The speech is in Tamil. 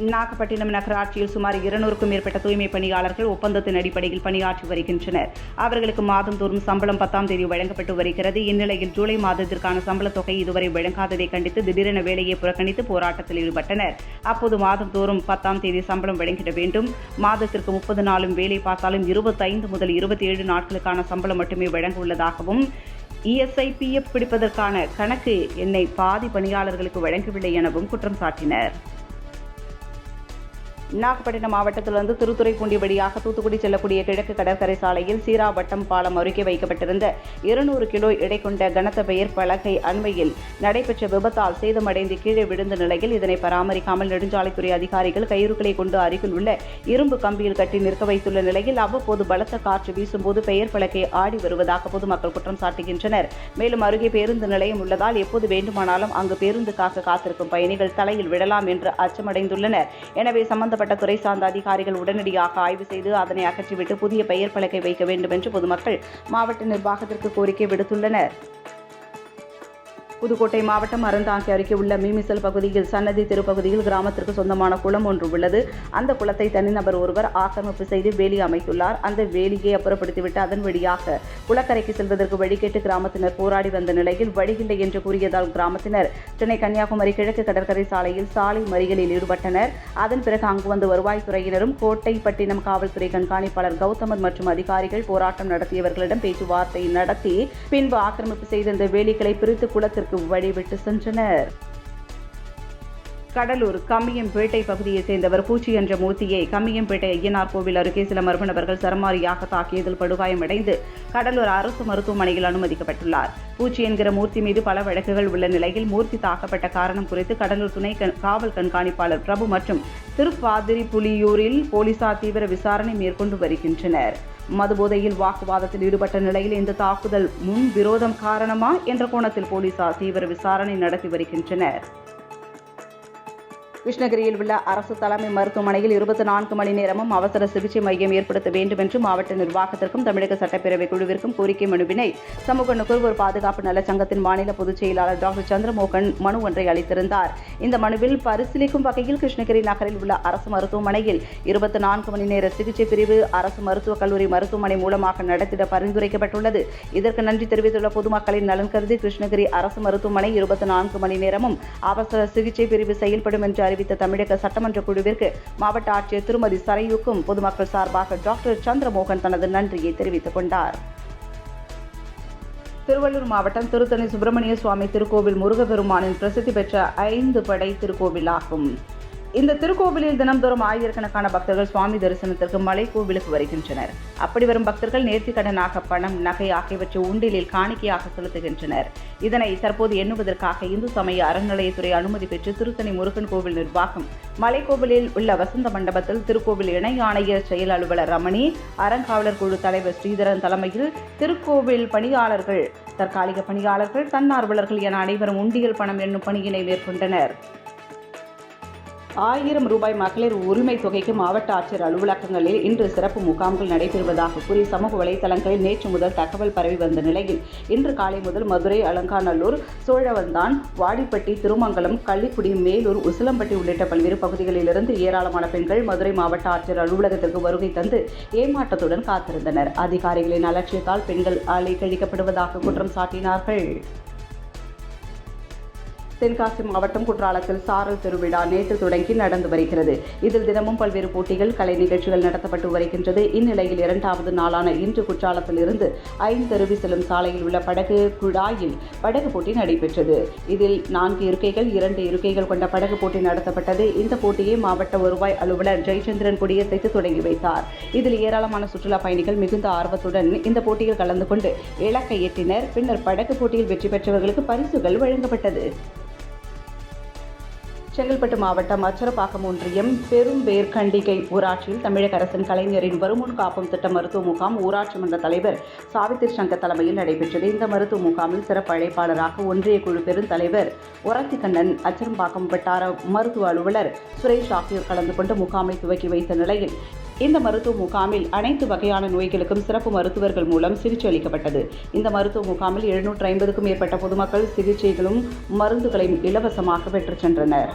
நாகப்பட்டினம் நகராட்சியில் சுமார் இருநூறுக்கும் மேற்பட்ட தூய்மை பணியாளர்கள் ஒப்பந்தத்தின் அடிப்படையில் பணியாற்றி வருகின்றனர். அவர்களுக்கு மாதந்தோறும் சம்பளம் பத்தாம் தேதி வழங்கப்பட்டு வருகிறது. இந்நிலையில் ஜூலை மாதத்திற்கான சம்பளத் தொகை இதுவரை வழங்காததை கண்டித்து திடீரென வேலையை புறக்கணித்து போராட்டத்தில் ஈடுபட்டனர். அப்போது மாதந்தோறும் பத்தாம் தேதி சம்பளம் வழங்கிட வேண்டும். மாதத்திற்கு முப்பது நாளும் வேலை பார்த்தாலும் இருபத்தைந்து முதல் இருபத்தி ஏழு நாட்களுக்கான சம்பளம் மட்டுமே வழங்க உள்ளதாகவும் இஎஸ்ஐ பிஎஃப் பிடிப்பதற்கான கணக்கு எண்ணை பாதி பணியாளர்களுக்கு வழங்கவில்லை எனவும் குற்றம் சாட்டினர். நாகப்பட்டினம் மாவட்டத்திலிருந்து திருத்துறைப்பூண்டி வழியாக தூத்துக்குடி செல்லக்கூடிய கிழக்கு கடற்கரை சாலையில் சீராவட்டம் பாலம் அருகே வைக்கப்பட்டிருந்த இருநூறு கிலோ எடை கொண்ட கனத்த பெயர் பலகை அண்மையில் நடைபெற்ற விபத்தால் சேதமடைந்து கீழே விழுந்த நிலையில் இதனை பராமரிக்காமல் நெடுஞ்சாலைத்துறை அதிகாரிகள் கயிறுகளை கொண்டு அருகில் உள்ள இரும்பு கம்பியில் கட்டி நிற்க வைத்துள்ள நிலையில் அவ்வப்போது பலத்த காற்று வீசும்போது பெயர் பலகை ஆடி வருவதாக பொதுமக்கள் குற்றம் சாட்டுகின்றனர். மேலும் அருகே பேருந்து நிலையம் உள்ளதால் எப்போது வேண்டுமானாலும் அங்கு பேருந்துக்காக காத்திருக்கும் பயணிகள் தலையில் விழலாம் என்று அச்சமடைந்துள்ளனர். எனவே சம்பந்தப்பட்ட துறை சார்ந்த அதிகாரிகள் உடனடியாக ஆய்வு செய்து அதனை அகற்றிவிட்டு புதிய பெயர் பலகை வைக்க வேண்டும் என்று பொதுமக்கள் மாவட்ட நிர்வாகத்திற்கு கோரிக்கை விடுத்துள்ளனர். புதுக்கோட்டை மாவட்டம் அறந்தாங்கி அருகே உள்ள மீமிசல் பகுதியில் சன்னதி தெருப்பகுதியில் கிராமத்திற்கு சொந்தமான குளம் ஒன்று உள்ளது. அந்த குளத்தை தனிநபர் ஒருவர் ஆக்கிரமிப்பு செய்து வேலி அமைத்துள்ளார். அந்த வேலியை அப்புறப்படுத்திவிட்டு அதன் வழியாக குளக்கரைக்கு செல்வதற்கு வழிகேட்டு கிராமத்தினர் போராடி வந்த நிலையில் வழியில்லை என்று கூறியதால் கிராமத்தினர் சென்னை கன்னியாகுமரி கிழக்கு கடற்கரை சாலையில் சாலை மறியலில் ஈடுபட்டனர். அதன் பிறகு அங்கு வந்த வருவாய்த்துறையினரும் கோட்டைப்பட்டினம் காவல்துறை கண்காணிப்பாளர் கௌதமன் மற்றும் அதிகாரிகள் போராட்டம் நடத்தியவர்களிடம் பேச்சுவார்த்தை நடத்தி பின்பு ஆக்கிரமிப்பு செய்த இந்த வேலிகளை பிரித்து குளத்திற்கு வழிவிட்டு சென்றனர் கடலூர் கம்மியம்பேட்டை பகுதியைச் சேர்ந்தவர் பூச்சி என்ற மூர்த்தியை கம்மியம்பேட்டை ஐயனார் கோவில் அருகே சில மர்ம நபர்கள் சரமாரியாக தாக்கியதில் படுகாயமடைந்து கடலூர் அரசு மருத்துவமனையில் அனுமதிக்கப்பட்டுள்ளார். பூச்சி என்கிற மூர்த்தி மீது பல வழக்குகள் உள்ள நிலையில் மூர்த்தி தாக்கப்பட்ட காரணம் குறித்து கடலூர் துணை காவல் கண்காணிப்பாளர் பிரபு மற்றும் திருப்பாதிரி புலியூரில் போலீசார் தீவிர விசாரணை மேற்கொண்டு வருகின்றனர். மதுபோதையில் வாக்குவாதத்தில் ஈடுபட்ட நிலையில் இந்த தாக்குதல் முன் விரோதம் காரணமா என்ற கோணத்தில் போலீசார் தீவிர விசாரணை நடத்தி வருகின்றனர். கிருஷ்ணகிரியில் உள்ள அரசு தலைமை மருத்துவமனையில் இருபத்தி நான்கு மணி நேரமும் அவசர சிகிச்சை மையம் ஏற்படுத்த வேண்டும் என்று மாவட்ட நிர்வாகத்திற்கும் தமிழக சட்டப்பேரவை குழுவிற்கும் கோரிக்கை மனுவினை சமூக நுகர்வோர் பாதுகாப்பு நல சங்கத்தின் மாநில பொதுச் செயலாளர் டாக்டர் சந்திரமோகன் மனு ஒன்றை அளித்திருந்தார். இந்த மனுவில் பரிசீலிக்கும் வகையில் கிருஷ்ணகிரி நகரில் உள்ள அரசு மருத்துவமனையில் இருபத்தி நான்கு மணி நேர சிகிச்சை பிரிவு அரசு மருத்துவக் கல்லூரி மருத்துவமனை மூலமாக நடத்திட பரிந்துரைக்கப்பட்டுள்ளது. இதற்கு நன்றி தெரிவித்துள்ள பொதுமக்களின் நலன் கருதி கிருஷ்ணகிரி அரசு மருத்துவமனை இருபத்தி நான்கு மணி நேரமும் அவசர சிகிச்சை பிரிவு செயல்படும் என்று அறிவித்த தமிழக சட்டமன்ற குழுவிற்கு மாவட்ட ஆட்சியர் திருமதி சரையுக்கும் பொதுமக்கள் சார்பாக டாக்டர் சந்திரமோகன் தனது நன்றியை தெரிவித்துக் கொண்டார். திருவள்ளூர் மாவட்டம் திருத்தணி சுப்பிரமணிய சுவாமி திருக்கோவில் முருகப்பெருமானின் பிரசித்தி பெற்ற ஐந்து படை திருக்கோவிலாகும். இந்த திருக்கோவிலில் தினம்தோறும் ஆயிரக்கணக்கான பக்தர்கள் சுவாமி தரிசனத்திற்கு மலை கோவிலுக்கு வருகின்றனர். அப்படி வரும் பக்தர்கள் நேர்த்திக்கடனாக பணம் நகை ஆகியவற்றை உண்டிலில் காணிக்கையாக செலுத்துகின்றனர். இதனை தற்போது எண்ணுவதற்காக இந்து சமய அறநிலையத்துறை அனுமதி பெற்று திருத்தணி முருகன் கோவில் நிர்வாகம் மலைக்கோவிலில் உள்ள வசந்த மண்டபத்தில் திருக்கோவில் இணை ஆணையர் செயல் அலுவலர் ரமணி அறங்காவலர் குழு தலைவர் ஸ்ரீதரன் தலைமையில் திருக்கோவில் பணியாளர்கள் தற்காலிக பணியாளர்கள் தன்னார்வலர்கள் என அனைவரும் உண்டியல் பணம் என்னும் பணியினை மேற்கொண்டனர். ஆயிரம் ரூபாய் மகளிர் உரிமை தொகைக்கு மாவட்ட ஆட்சியர் அலுவலகங்களில் இன்று சிறப்பு முகாம்கள் நடைபெறுவதாக கூறி சமூக வலைதளங்களில் நேற்று முதல் தகவல் பரவி வந்த நிலையில் இன்று காலை முதல் மதுரை அலங்காநல்லூர் சோழவந்தான் வாடிப்பட்டி திருமங்கலம் கள்ளிக்குடி மேலூர் உசிலம்பட்டி உள்ளிட்ட பல்வேறு பகுதிகளிலிருந்து ஏராளமான பெண்கள் மதுரை மாவட்ட ஆட்சியர் அலுவலகத்திற்கு வருகை தந்து ஏமாற்றத்துடன் காத்திருந்தனர். அதிகாரிகளின் அலட்சியத்தால் பெண்கள் அலை கழிக்கப்படுவதாக குற்றம் சாட்டினார்கள். தென்காசி மாவட்டம் குற்றாலத்தில் சாரல் திருவிழா நேற்று தொடங்கி நடந்து வருகிறது. இதில் தினமும் பல்வேறு போட்டிகள் கலை நிகழ்ச்சிகள் நடத்தப்பட்டு வருகின்றது. இந்நிலையில் இரண்டாவது நாளான இன்று குற்றாலத்தில் இருந்து ஐந்தருவி செல்லும் சாலையில் உள்ள படகு குழாயில் படகு போட்டி நடைபெற்றது. இதில் நான்கு இருக்கைகள் இரண்டு இருக்கைகள் கொண்ட படகு போட்டி நடத்தப்பட்டது. இந்த போட்டியை மாவட்ட வருவாய் அலுவலர் ஜெயச்சந்திரன் கொடியசைத்து தொடங்கி வைத்தார். இதில் ஏராளமான சுற்றுலா பயணிகள் மிகுந்த ஆர்வத்துடன் இந்த போட்டியில் கலந்து கொண்டு இலக்கை எட்டினர். பின்னர் படகு போட்டியில் வெற்றி பெற்றவர்களுக்கு பரிசுகள் வழங்கப்பட்டது. செங்கல்பட்டு மாவட்டம் அச்சரப்பாக்கம் ஒன்றியம் பெரும்பேர்கண்டிகை ஊராட்சியில் தமிழக அரசின் கலைஞரின் வருமுன் காப்பும் திட்ட மருத்துவ முகாம் ஊராட்சி மன்ற தலைவர் சாவித்திரி சங்கர் தலைமையில் நடைபெற்றது. இந்த மருத்துவ முகாமில் சிறப்பு அழைப்பாளராக ஒன்றிய குழு பெருந்தலைவர் ஒரத்திக்கண்ணன் அச்சரம்பாக்கம் வட்டார மருத்துவ அலுவலர் சுரேஷ் ஆகியோர் கலந்து கொண்டு முகாமை துவக்கி வைத்த நிலையில் இந்த மருத்துவ முகாமில் அனைத்து வகையான நோய்களுக்கும் சிறப்பு மருத்துவர்கள் மூலம் சிகிச்சை அளிக்கப்பட்டது. இந்த மருத்துவ முகாமில் எழுநூற்று ஐம்பதுக்கும் மேற்பட்ட பொதுமக்கள் சிகிச்சைகளும் மருந்துகளையும் இலவசமாக பெற்றுச் சென்றனர்.